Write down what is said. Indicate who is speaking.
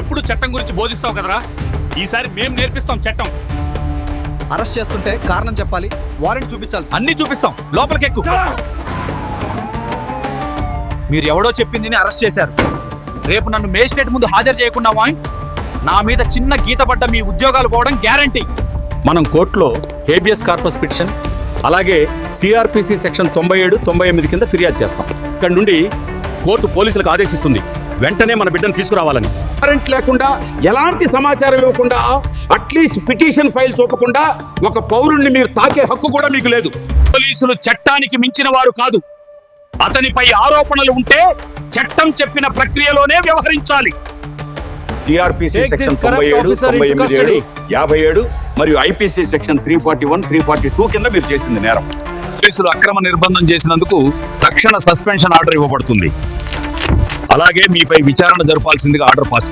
Speaker 1: ఎప్పుడు చట్టం గురించి బోధిస్తావు కదరా? ఈసారి మేం నేర్పిస్తాం చట్టం.
Speaker 2: అరెస్ట్ చేస్తుంటే కారణం చెప్పాలి వారెంట్ చూపించాలి.
Speaker 1: అన్ని చూపిస్తాం. లోపలికెక్కు. మీరు ఎవడో చెప్పింది అరెస్ట్ చేశారు. రేపు నన్ను మేజిస్ట్రేట్ ముందు హాజరు చేయకుండా వాయ్. నా మీద చిన్న గీత పడ్డ మీ ఉద్యోగాలు పోవడం గ్యారంటీ. మనం కోర్టులో హేబియస్ కార్పస్ పిటిషన్ అలాగే సిఆర్పిసి సెక్షన్ తొంభై ఏడు తొంభై ఎనిమిది కింద ఫిర్యాదు చేస్తాం. ఇక్కడ నుండి కోర్టు పోలీసులకు ఆదేశిస్తుంది. వెంటనే మన బిడ్డను తీసుకురావాలని.
Speaker 3: వారెంట్ లేకుండా ఎలాంటి సమాచారం ఇవ్వకుండా అట్లీస్ట్ పిటిషన్ ఫైల్ చూపకుండా ఒక పౌరుణ్ణి మీరు తాకే హక్కు కూడా మీకు లేదు.
Speaker 1: పోలీసులు చట్టానికి మించిన వారు కాదు. అతనిపై ఆరోపణలు ఉంటే చట్టం చెప్పిన ప్రక్రియలోనే వ్యవహరించాలి.
Speaker 3: సిఆర్పిసి సెక్షన్ తొంభై ఏడు తొంభై ఎనిమిది ఏడు
Speaker 2: custody.
Speaker 3: యాభై ఏడు మరియు IPC section three forty one three forty two కింద మీరు చేసింది నేరం.
Speaker 1: పోలీసులు అక్రమ నిర్బంధం చేసినందుకు తక్షణ సస్పెన్షన్ ఆర్డర్ ఇవ్వబడుతుంది. అలాగే మీపై విచారణ జరపాల్సిందిగా ఆర్డర్ పాస్